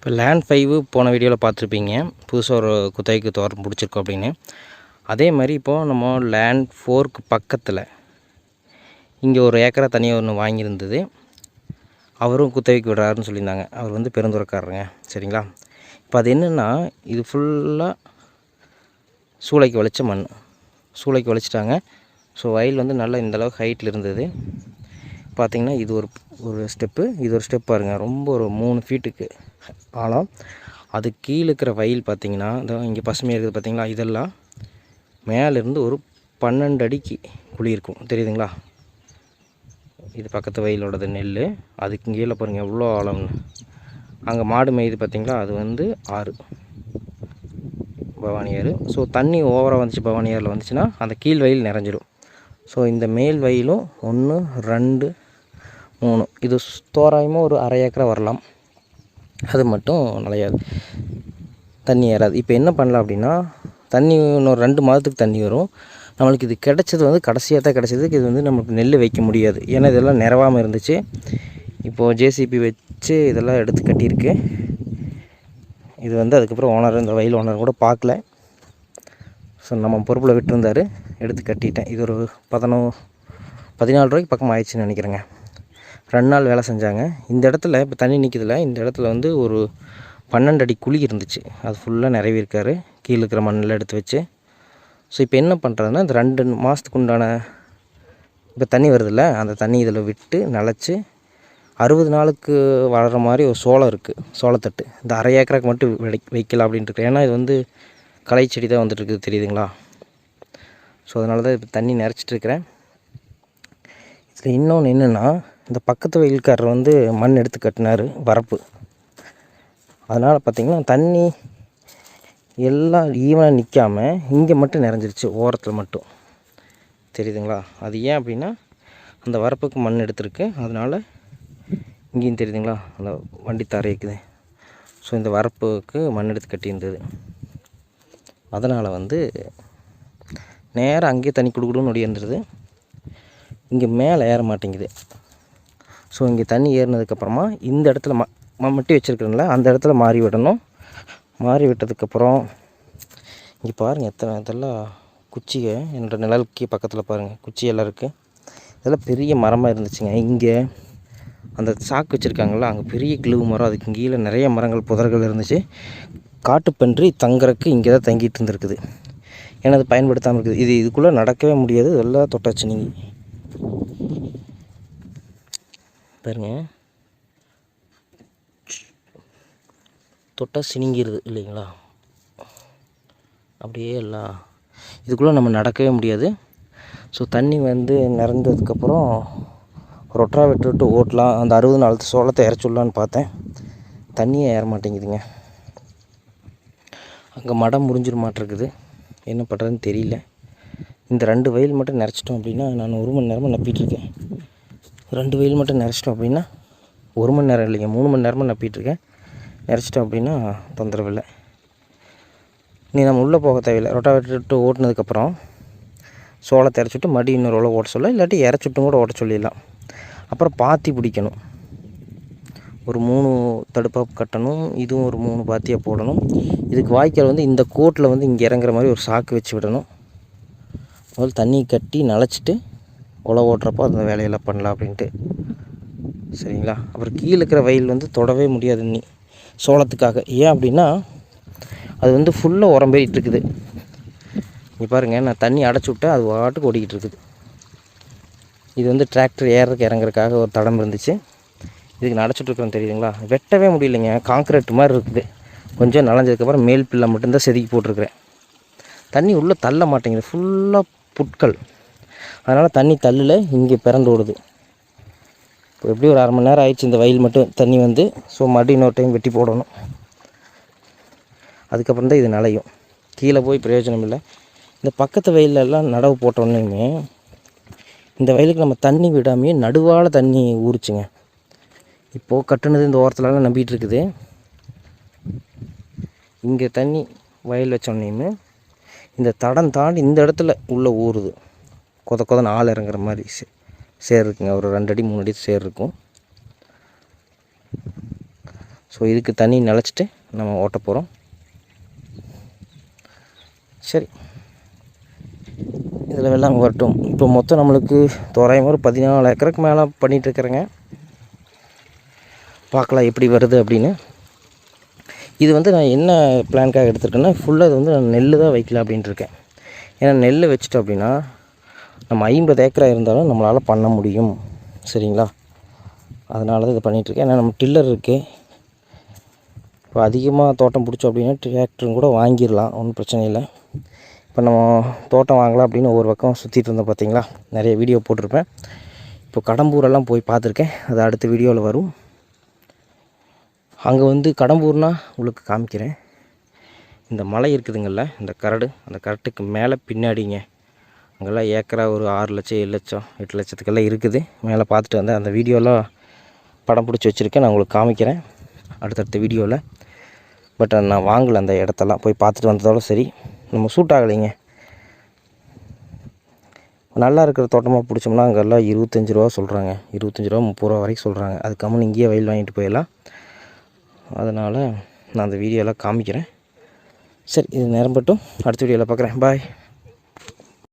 இப்போ land five போன வீடியோவில் பார்த்துருப்பீங்க. புதுசாக ஒரு குத்தகைக்கு தோட்டம் பிடிச்சிருக்கோம் அப்படின்னு. அதே மாதிரி இப்போது நம்ம லேண்ட் ஃபோர்க்கு பக்கத்தில் இங்கே ஒரு ஏக்கரை தனியாக ஒன்று வாங்கியிருந்தது. அவரும் குத்தகைக்கு விடுறாருன்னு சொல்லியிருந்தாங்க. அவர் வந்து பெருந்துறக்காரருங்க. சரிங்களா? இப்போ அது என்னென்னா இது ஃபுல்லாக சூளைக்கு வளைச்ச மண். சூளைக்கு வளைச்சிட்டாங்க ஸோ வயல் வந்து நல்லா இந்த அளவுக்கு ஹைட்டில் இருந்தது. பார்த்திங்கன்னா இது ஒரு ஒரு ஸ்டெப்பு. இது ஒரு ஸ்டெப் பாருங்கள் ரொம்ப ஒரு மூணு ஃபீட்டுக்கு ஆழம். அது கீழே இருக்கிற வயல் பார்த்தீங்கன்னா இதோ இங்கே பசுமையாக இருக்குது பார்த்திங்களா? இதெல்லாம் மேலேருந்து ஒரு பன்னெண்டு அடிக்கு குழி இருக்கும். தெரியுதுங்களா? இது பக்கத்து வயலோடது நெல் அதுக்கு கீழே பாருங்கள் எவ்வளோ ஆழம்னு அங்கே மாடு மேயுது பார்த்திங்களா? அது வந்து ஆறு. பவானி ஆறு. ஸோ தண்ணி ஓவராக வந்துச்சு. பவானி ஆறில் வந்துச்சுன்னா அந்த கீழ் வயல் நிறைஞ்சிடும் ஸோ இந்த மேல் வயலும் ஒன்று ரெண்டு மூணு. இது தோராயமாக ஒரு அரை ஏக்கரை வரலாம். அது மட்டும் நலையாது தண்ணி ஏறாது. இப்போ என்ன பண்ணலாம் அப்படின்னா தண்ணி இன்னொரு ரெண்டு மாதத்துக்கு தண்ணி வரும். நம்மளுக்கு இது கிடச்சது வந்து கடைசியாக தான் கிடச்சதுக்கு இது வந்து நம்மளுக்கு நெல் வைக்க முடியாது. ஏன்னா இதெல்லாம் நிறவாமல் இருந்துச்சு. இப்போது ஜேசிபி வச்சு இதெல்லாம் எடுத்து கட்டியிருக்கு. இது வந்து அதுக்கப்புறம் ஓனர் இந்த வயல் ஓனர் கூட பார்க்கல. ஸோ நம்ம பொறுப்பில் விட்டுருந்தார். எடுத்து கட்டிட்டேன். இது ஒரு பதினோ பதினாலு ரூபாய்க்கு பக்கம் ஆயிடுச்சுன்னு நினைக்கிறேங்க. ரெண்டு நாள் வேலை செஞ்சாங்க. இந்த இடத்துல இப்போ தண்ணி நிற்கிறதுல இந்த இடத்துல வந்து ஒரு பன்னெண்டு அடி குழி இருந்துச்சு. அது ஃபுல்லாக நிறைவேற்காரு கீழே இருக்கிற மண்ணில் எடுத்து வச்சு. ஸோ இப்போ என்ன பண்ணுறதுன்னா இந்த ரெண்டு மாதத்துக்கு உண்டான இப்போ தண்ணி வருதுல்ல அந்த தண்ணி இதில் விட்டு நனைச்சி அறுபது நாளுக்கு வளர்கிற மாதிரி ஒரு சோளம் இருக்குது சோளத்தட்டு. இந்த அரை ஏக்கராக்கு மட்டும் வைக்கலாம் அப்படின்ட்டு இருக்கு ஏன்னா இது வந்து களை செடி தான் வந்துட்டுருக்குது தெரியுதுங்களா? ஸோ அதனால தான் இப்போ தண்ணி நிறச்சிட்ருக்கிறேன் இதில் இன்னொன்று என்னென்னா இந்த பக்கத்து வயல்காரர் வந்து மண் எடுத்து கட்டினார் வரப்பு. அதனால் பார்த்திங்கன்னா தண்ணி எல்லாம் ஈவனாக நிற்காம இங்கே மட்டும் நிறைஞ்சிருச்சு ஓரத்தில் மட்டும். தெரியுதுங்களா? அது ஏன் அப்படின்னா அந்த வரப்புக்கு மண் எடுத்திருக்கு. அதனால் இங்கேயும் தெரியுதுங்களா? அந்த வண்டி தரையிக்குது ஸோ இந்த வரப்புக்கு மண் எடுத்து கட்டியிருந்தது. அதனால் வந்து நேராக அங்கேயே தண்ணி கொடுக்கணும்னு ஒடியிருந்துருது இங்கே மேலே ஏற மாட்டேங்குது. ஸோ இங்கே தண்ணி ஏறினதுக்கப்புறமா இந்த இடத்துல ம ம- மட்டி வச்சுருக்கிறேன்ல அந்த இடத்துல மாறி விடணும். மாறி விட்டதுக்கப்புறம் இங்கே பாருங்கள் எத்தனை இதெல்லாம் குச்சியை என்னோட நிழலுக்கு பக்கத்தில் பாருங்கள் குச்சி எல்லாம் இருக்குது இதெல்லாம் பெரிய மரமாக இருந்துச்சுங்க. இங்கே அந்த சாக்கு வச்சுருக்காங்கள அங்கே பெரிய கிளவு மரம் அதுக்கு கீழே நிறைய மரங்கள் புதர்கள் இருந்துச்சு. காட்டுப்பன்றி தங்குறக்கு இங்கே தான் தங்கிட்டு இருந்திருக்குது. ஏன்னா அது பயன்படுத்தாமல் இருக்குது. இது இதுக்குள்ளே நடக்கவே முடியாது. எல்லாம் தொட்டாச்சு நீங்கள் பாருங்க. தொட்டால் சினிங்கிருது இல்லைங்களா? அப்படியே எல்லாம் இதுக்குள்ளே நம்ம நடக்கவே முடியாது. ஸோ தண்ணி வந்து நிறந்ததுக்கப்புறம் ரொட்டரா விட்டுவிட்டு ஓட்டலாம். அந்த அறுபது நாள் சோளத்தை இறச்சுடலான்னு பார்த்தேன். தண்ணியே ஏற மாட்டேங்குதுங்க. அங்கே மடம் முறிஞ்சிட மாட்டிருக்குது என்ன பண்ணுறதுன்னு தெரியல. இந்த ரெண்டு வயல் மட்டும் நிறச்சிட்டோம் அப்படின்னா நான் ஒரு மணி நேரமாக நப்பிட்டுருக்கேன் ரெண்டு வயல் மட்டும் நிறச்சிட்டோம் அப்படின்னா ஒரு மணி நேரம் இல்லைங்க மூணு மணி நேரமாக நப்பிட்டுருக்கேன் நிறச்சிட்டோம் அப்படின்னா தொந்தரவு இல்லை. நீ நம்ம உள்ளே போக தேவையில்லை. ரொட்டாவேட்டர் ஓட்டினதுக்கப்புறம் சோளத்தை இறச்சிட்டு மடி இன்னொரு உழவு ஓட்ட சொல்ல இல்லாட்டி இறச்சிட்டும் கூட ஓட்ட சொல்லிடலாம். அப்புறம் பாத்தி பிடிக்கணும். ஒரு மூணு தடுப்பாக கட்டணும் இதுவும் ஒரு மூணு பாத்தியாக போடணும். இதுக்கு வாய்க்கால் வந்து இந்த கோட்டில் வந்து இங்கே இறங்குற மாதிரி ஒரு சாக்கு வச்சு விடணும். முதல்ல தண்ணி கட்டி நனைச்சிட்டு உழவு ஓட்டுறப்போ அந்த வேலையெல்லாம் பண்ணலாம் அப்படின்ட்டு. சரிங்களா? அப்புறம் கீழே இருக்கிற வயல் வந்து தொடவே முடியாது நீ சோளத்துக்காக. ஏன் அப்படின்னா அது வந்து ஃபுல்லாக உரம் இருக்குது. இங்கே பாருங்கள் நான் தண்ணி அடைச்சி விட்டேன் அது வாட்டுக்கு ஓடிக்கிட்டு இருக்குது. இது வந்து டிராக்டர் ஏறதுக்கு இறங்குறதுக்காக ஒரு தடம் இருந்துச்சு. இதுக்கு நடச்சிட்டு இருக்கிறோம் தெரியுதுங்களா? வெட்டவே முடியலைங்க. காங்கிரீட் மாதிரி இருக்குது. கொஞ்சம் நனைஞ்சதுக்கப்புறம் மேல் பில்லை மட்டும்தான் செதுக்கி போட்டிருக்கிறேன். தண்ணி உள்ளே தள்ள மாட்டேங்குது. ஃபுல்லாக புட்கள். அதனால் தண்ணி தள்ளல இங்கே பிறந்து ஓடுது. இப்போ எப்படி ஒரு அரை மணி நேரம் ஆயிடுச்சு இந்த வயல் மட்டும் தண்ணி வந்து ஸோ மறுபடியும் இன்னொரு டைம் வெட்டி போடணும். அதுக்கப்புறம் தான் இது நலையும் கீழே போய் பிரயோஜனம் இல்லை. இந்த பக்கத்து வயல்ல நடவு போட்டோன்னே இந்த வயலுக்கு நம்ம தண்ணி விடாமையே நடுவால் தண்ணி ஊறுச்சுங்க. இப்போது கட்டுனது இந்த ஓரத்துலலாம் நம்பிகிட்டு இருக்குது இங்கே தண்ணி வயல் வச்சோன்னே இந்த தடம் தாண்டி இந்த இடத்துல உள்ளே ஊறுது கொத கொதன்னு ஆள் இறங்குற மாதிரி சே சேர் இருக்குங்க ஒரு ரெண்டு அடி மூணு அடி சேர் இருக்கும் ஸோ இதுக்கு தண்ணி நிலச்சிட்டு நம்ம ஓட்ட போகிறோம் சரி. இதில் வெள்ளாங்க வரட்டும். இப்போ மொத்தம் நம்மளுக்கு தோராயமாக ஒரு பதினாலு ஏக்கருக்கு மேலே பண்ணிகிட்ருக்குறேங்க பார்க்கலாம் எப்படி வருது அப்படின்னு. இது வந்து நான் என்ன பிளான்க்காக எடுத்துருக்கேன்னா ஃபுல்லாக இது வந்து நான் நெல் தான் வைக்கல அப்படின்ட்டு இருக்கேன் ஏன்னா நெல் வச்சுட்டோம் அப்படின்னா நம்ம ஐம்பது ஏக்கராக இருந்தாலும் நம்மளால் பண்ண முடியும். சரிங்களா? அதனால தான் இதை பண்ணிகிட்ருக்கேன் ஏன்னா நம்ம டில்லர் இருக்குது இப்போ அதிகமாக தோட்டம் பிடிச்சோம் அப்படின்னா டிராக்டரும் கூட வாங்கிடலாம். ஒன்றும் பிரச்சனை இல்லை. இப்போ நம்ம தோட்டம் வாங்கலாம் அப்படின்னு ஒவ்வொரு பக்கம் சுற்றிட்டு இருந்தோம் பார்த்தீங்களா? நிறைய வீடியோ போட்டிருப்பேன். இப்போ கடம்பூரெல்லாம் போய் பார்த்துருக்கேன். அது அடுத்த வீடியோவில் வரும். அங்கே வந்து கடம்பூர்னால் உங்களுக்கு காமிக்கிறேன். இந்த மலை இருக்குதுங்கள்ல இந்த கரடு அந்த கரட்டுக்கு மேலே பின்னாடிங்க. அங்கெல்லாம் ஏக்கரா ஒரு ஆறு லட்சம் ஏழு லட்சம் எட்டு லட்சத்துக்கெல்லாம் இருக்குது. மேலே பார்த்துட்டு வந்தேன் அந்த வீடியோலாம் படம் பிடிச்சி வச்சுருக்கேன் நான் உங்களுக்கு காமிக்கிறேன். அடுத்தடுத்த வீடியோவில் பட் நான் வாங்கலை அந்த இடத்தெல்லாம். போய் பார்த்துட்டு வந்ததோட சரி. நம்ம சூட் ஆகலைங்க. நல்லா இருக்கிற தோட்டமாக பிடிச்சோம்னா அங்கெல்லாம் இருபத்தஞ்சி ரூபா சொல்கிறாங்க இருபத்தஞ்சி ரூபா முப்பது ரூபா வரைக்கும் சொல்கிறாங்க அது கம்மன் இங்கேயே வயல் வாங்கிட்டு போயிடலாம். அதனால் நான் அந்த வீடியோலாம் காமிக்கிறேன். சரி இது நேரம் பட்டும். அடுத்த வீடியோவில் பார்க்குறேன். பாய்